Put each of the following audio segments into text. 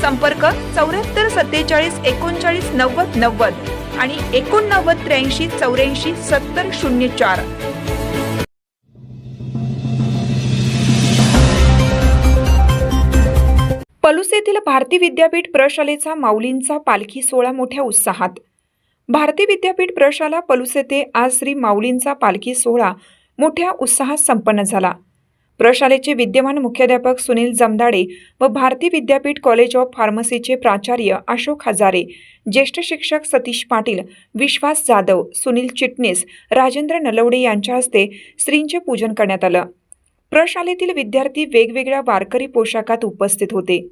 संपर्क चौऱ्याहत्तर सत्तेचाळीस एकोणचाळीस नव्वद नव्वद आणि एकोणनव्वद त्र्याऐंशी चौऱ्याऐंशी सत्तर शून्य चार. पलूस येथील भारती विद्यापीठ प्रशालेचा माऊलींचा पालखी सोहळा मोठ्या उत्साहात. भारती विद्यापीठ प्रशाला पलूस येथे आज श्री माऊलींचा पालखी सोहळा मोठ्या उत्साहात संपन्न झाला. प्रशालेचे विद्यमान मुख्याध्यापक सुनील जमदाडे व भारती विद्यापीठ कॉलेज ऑफ फार्मसीचे प्राचार्य अशोक हजारे ज्येष्ठ शिक्षक सतीश पाटील विश्वास जाधव सुनील चिटणीस राजेंद्र नलवडे यांच्या हस्ते श्रींचे पूजन करण्यात आलं. प्रशालेतील विद्यार्थी वेगवेगळ्या वारकरी पोशाखात उपस्थित होते.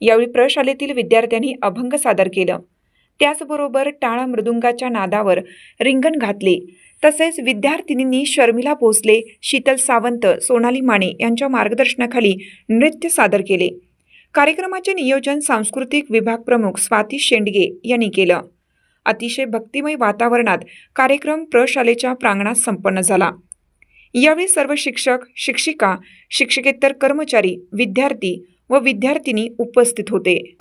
यावेळी प्रशालेतील विद्यार्थ्यांनी अभंग सादर केलं. त्याचबरोबर टाळा मृदुंगाच्या नादावर रिंगण घातले. तसेच विद्यार्थिनींनी शर्मिला भोसले शीतल सावंत सोनाली माने यांच्या मार्गदर्शनाखाली नृत्य सादर केले. कार्यक्रमाचे नियोजन सांस्कृतिक विभाग प्रमुख स्वाती शेंडगे यांनी केलं. अतिशय भक्तिमय वातावरणात कार्यक्रम प्रशालेच्या प्रांगणात संपन्न झाला. यावेळी सर्व शिक्षक शिक्षिका शिक्षकेतर कर्मचारी विद्यार्थी व विद्यार्थिनी उपस्थित होते.